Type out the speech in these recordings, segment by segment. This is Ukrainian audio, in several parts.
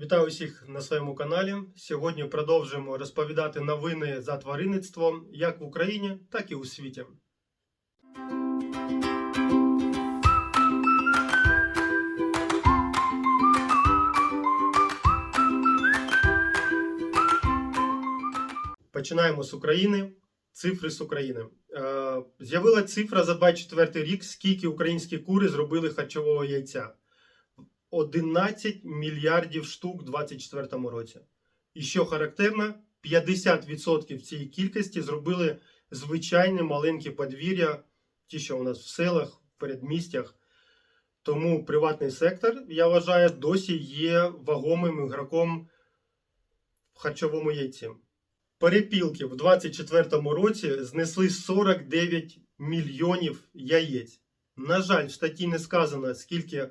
Вітаю усіх на своєму каналі. Сьогодні продовжуємо розповідати новини за тваринництвом як в Україні, так і у світі. Починаємо з України. Цифри з України. Е, З'явила цифра за 24 рік, скільки українські кури зробили харчового яйця. 11 мільярдів штук у 2024 році. І що характерно, 50% цієї кількості зробили звичайні маленькі подвір'я, ті, що у нас в селах, в передмістях. Тому приватний сектор, я вважаю, досі є вагомим ігроком в харчовому яйці. Перепілки в 2024 році знесли 49 мільйонів яєць. На жаль, в статті не сказано, скільки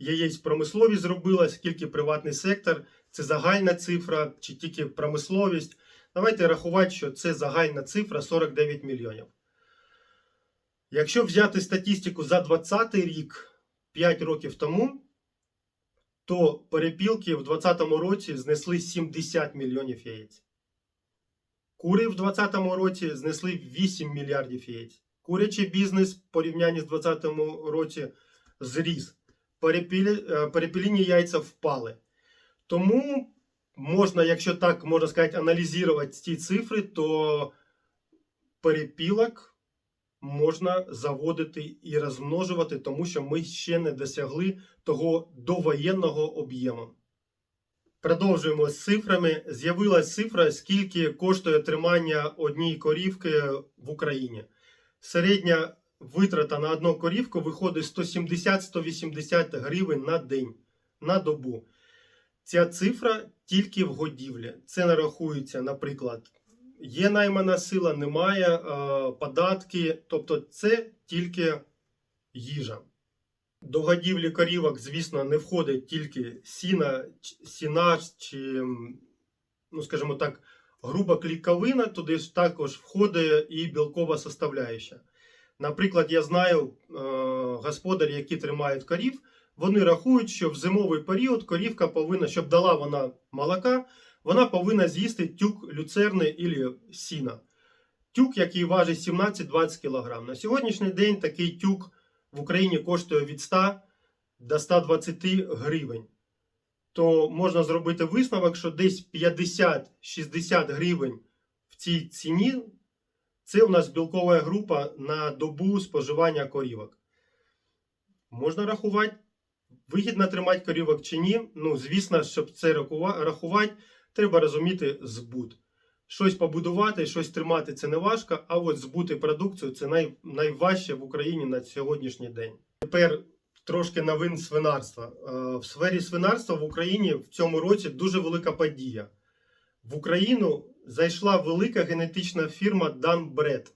яєць промисловість зробила, скільки приватний сектор. Це загальна цифра чи тільки промисловість. Давайте рахувати, що це загальна цифра 49 мільйонів. Якщо взяти статистику за 2020 рік, 5 років тому, то перепілки в 2020 році знесли 70 мільйонів яєць. Кури в 2020 році знесли 8 мільярдів яєць. Курячий бізнес в порівнянні з 2020 році зріс. Е, перепіліні яйця впали. Тому можна, якщо так можна сказати, аналізувати ці цифри, то перепілок можна заводити і розмножувати, тому що ми ще не досягли того довоєнного об'єму. Продовжуємо з цифрами. З'явилась цифра, скільки коштує тримання однієї корівки в Україні. Середня витрата на одну корівку виходить 170-180 гривень на день, на добу. Ця цифра тільки в годівлі. Це не рахується, наприклад, є наймана сила, немає е, податки. Тобто це тільки їжа. До годівлі корівок, звісно, не входить тільки сіна, сінаж чи, ну, скажімо так, груба кліковина, туди ж також входить і білкова составляюча. Наприклад, я знаю е, господарів, які тримають корів, вони рахують, що в зимовий період корівка повинна, щоб дала вона молока, вона повинна з'їсти тюк люцерни або сіна. Тюк, який важить 17-20 кг. На сьогоднішній день такий тюк в Україні коштує від 100 до 120 гривень. То можна зробити висновок, що десь 50-60 гривень в цій ціні це у нас білкова група на добу споживання корівок. Можна рахувати, вигідно тримати корівок чи ні. Ну, звісно, щоб це рахувати, треба розуміти збут. Щось побудувати, щось тримати це не важко, а от збути продукцію це най, найважче в Україні на сьогоднішній день. Тепер трошки новин свинарства. Е, В сфері свинарства в Україні в цьому році дуже велика подія. В Україну зайшла велика генетична фірма Данбред.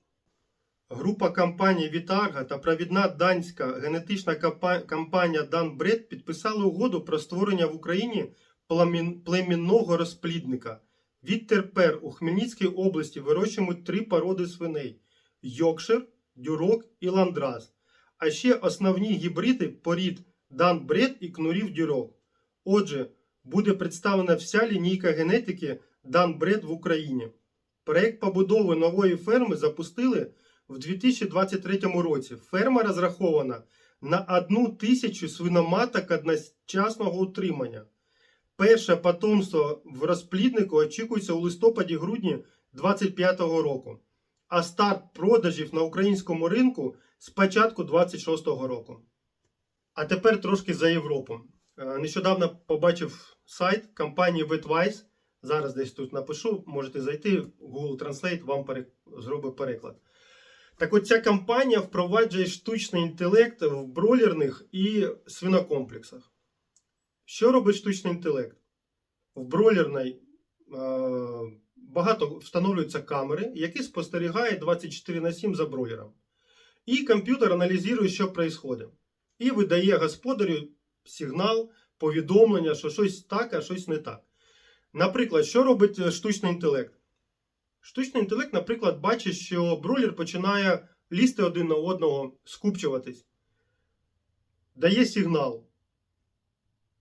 Група компаній Вітарга та провідна данська генетична компа- компанія Данбред підписали угоду про створення в Україні племінного розплідника. Відтепер у Хмельницькій області вирощують три породи свиней: Йокшир, Дюрок і Ландрас. А ще основні гібриди порід Данбред і Кнурів Дюрок. Отже, буде представлена вся лінійка генетики Данбред в Україні. Проект побудови нової ферми запустили в 2023 році. Ферма розрахована на одну тисячу свиноматок одночасного утримання. Перше потомство в розпліднику очікується у листопаді-грудні 2025 року, а старт продажів на українському ринку з початку 2026 року. А тепер трошки за Європу. Е, Нещодавно побачив сайт компанії Vetwise. Зараз десь тут напишу, можете зайти в Google Translate, вам пере... зробить переклад. Так от ця компанія впроваджує штучний інтелект в бройлерних і свинокомплексах. Що робить штучний інтелект? В бройлерній е, багато встановлюються камери, які спостерігають 24 на 7 за бройлером. І комп'ютер аналізує, що відбувається. І видає господарю сигнал, повідомлення, що щось так, а щось не так. Наприклад, що робить е, штучний інтелект? Штучний інтелект, наприклад, бачить, що брулер починає лізти один на одного, скупчуватись, дає сигнал.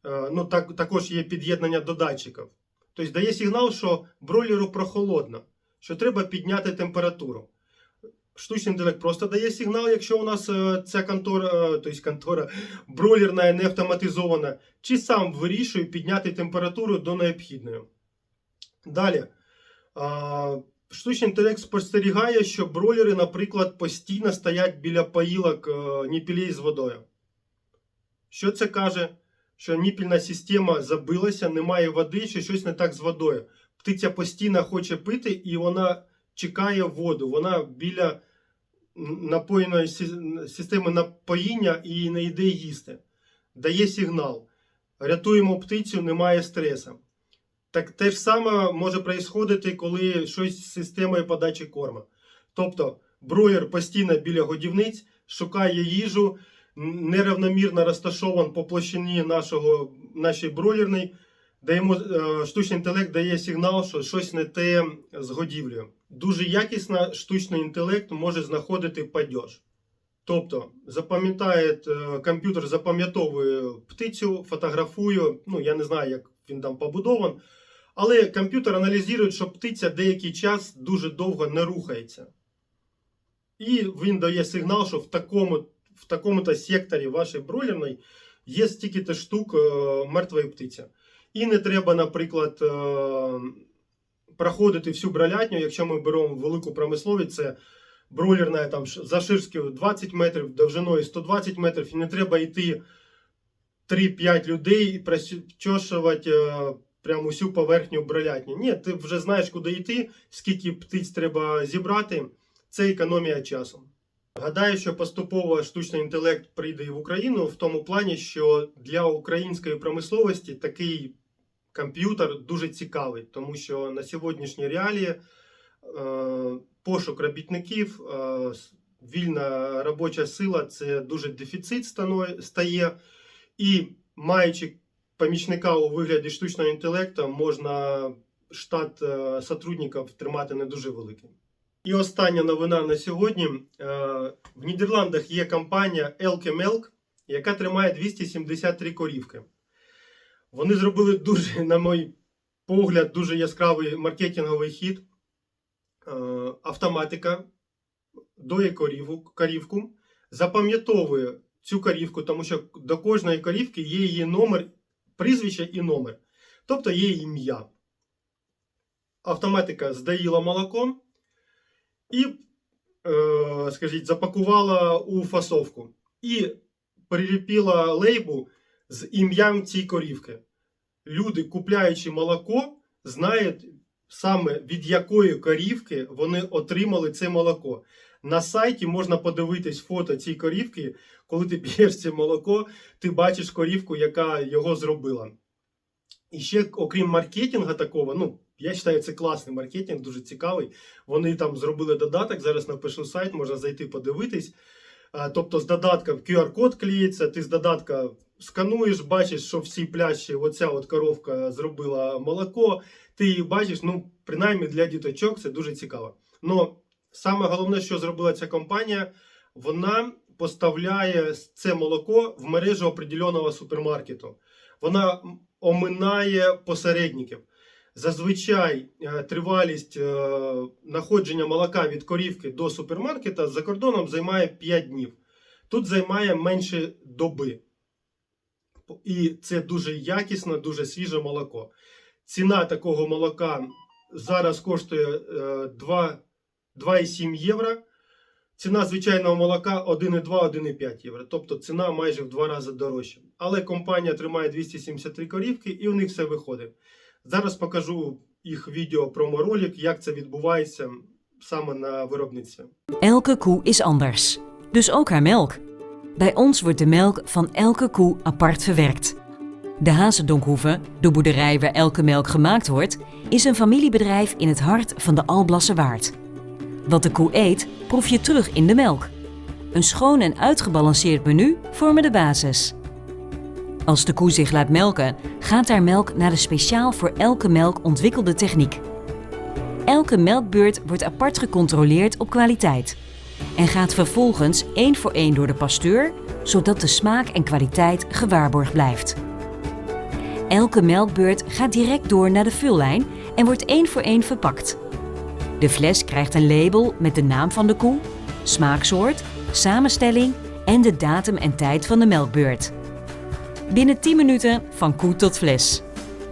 Е, Ну, так, також є під'єднання до датчиків. Тобто дає сигнал, що бройлеру прохолодно, що треба підняти температуру. Штучний інтелект просто дає сигнал, якщо у нас е, ця контора, тобто контора бройлерна не автоматизована, чи сам вирішує підняти температуру до необхідної. Далі. Штучний інтелект спостерігає, що бройлери, наприклад, постійно стоять біля поїлок е, ніпілей з водою. Що це каже? Що ніпільна система забилася, немає води, що щось не так з водою. Птиця постійно хоче пити і вона чекає воду. Вона біля напоїної системи напоїння і не йде їсти. Дає сигнал. Рятуємо птицю, немає стресу. Так те ж саме може происходити, коли щось з системою подачі корму. Тобто бройлер постійно біля годівниць, шукає їжу, н- нерівномірно розташований по площині нашого, нашої бройлерної, даємо, е, штучний інтелект дає сигнал, що щось не те з годівлею. Дуже якісно штучний інтелект може знаходити падеж. Тобто, запам'ятає е, комп'ютер запам'ятовує птицю, фотографує. Ну, я не знаю, як він там побудований. Але комп'ютер аналізує, що птиця деякий час дуже довго не рухається. І він дає сигнал, що в такому в такому-то секторі вашої бройлерної є стільки-то штук е, мертвої птиці. І не треба, наприклад, е, проходити всю бролятню, якщо ми беремо велику промисловість, це бройлерна там ш- завширшки 20 метрів, довжиною 120 метрів, і не треба йти 3-5 людей і прочошувати е, прямо усю поверхню бролятні. Ні, ти вже знаєш, куди йти, скільки птиць треба зібрати. Це економія часу. Гадаю, що поступово штучний інтелект прийде і в Україну в тому плані, що для української промисловості такий комп'ютер дуже цікавий, тому що на сьогоднішні реалії е, пошук робітників, е, вільна робоча сила це дуже дефіцит стає. І маючи помічника у вигляді штучного інтелекту, можна штат е, сотрудників тримати не дуже великим. І остання новина на сьогодні. В Нідерландах є компанія Elke Melk, яка тримає 273 корівки. Вони зробили дуже, на мій погляд, дуже яскравий маркетинговий хід. Е, Автоматика доє коріву, корівку, запам'ятовує цю корівку, тому що до кожної корівки є її номер, прізвище і номер. Тобто є ім'я. Автоматика здоїла молоко і, е, скажіть, запакувала у фасовку. І приліпила лейбу з ім'ям цієї корівки. Люди, купляючи молоко, знають саме від якої корівки вони отримали це молоко. На сайті можна подивитись фото цієї корівки. Коли ти п'єш це молоко, ти бачиш корівку, яка його зробила. І ще, окрім маркетингу такого, ну, я вважаю, це класний маркетинг, дуже цікавий. Вони там зробили додаток. Зараз напишу сайт, можна зайти подивитись. А, Тобто з додатком QR-код клеїться, ти з додатка скануєш, бачиш, що в цій пляшці оця от коровка зробила молоко. Ти її бачиш, ну, принаймні для діточок це дуже цікаво. Но саме головне, що зробила ця компанія, вона поставляє це молоко в мережу определеного супермаркету. Вона оминає посередників. Зазвичай е, тривалість е, находження молока від корівки до супермаркета за кордоном займає 5 днів. Тут займає менше доби. І це дуже якісне, дуже свіже молоко. Ціна такого молока зараз коштує е, 2 2,7 євро. Ціна звичайного молока 1,2-1,5 євро. Тобто ціна майже в два рази дорожча. Але компанія тримає 273 корівки і у них все виходить. Зараз покажу їх відео промо-ролик, як це відбувається саме на виробництві. Elke koe is anders. Dus ook haar melk. Bij ons wordt de melk van elke koe apart verwerkt. De Hazendonkhoeve, de boerderij waar elke melk gemaakt wordt, is een familiebedrijf in het hart van de Alblasse Waard. Wat de koe eet, proef je terug in de melk. Een schoon en uitgebalanceerd menu vormen de basis. Als de koe zich laat melken, gaat haar melk naar de speciaal voor elke melk ontwikkelde techniek. Elke melkbeurt wordt apart gecontroleerd op kwaliteit en gaat vervolgens één voor één door de pasteur, zodat de smaak en kwaliteit gewaarborgd blijft. Elke melkbeurt gaat direct door naar de vullijn en wordt één voor één verpakt. De fles krijgt een label met de naam van de koe, smaaksoort, samenstelling en de datum en tijd van de melkbeurt. Binnen 10 minuten van koe tot fles.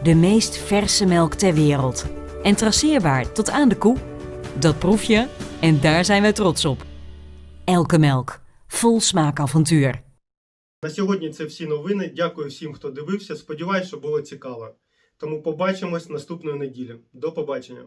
De meest verse melk ter wereld. En traceerbaar tot aan de koe. Dat proef je en daar zijn wij trots op. Elke melk. Vol smaakavontuur. На сьогодні це всі новини. Дякую всім, хто дивився. Сподіваюсь, що було цікаво. Тому побачимось наступної неділі. До побачення.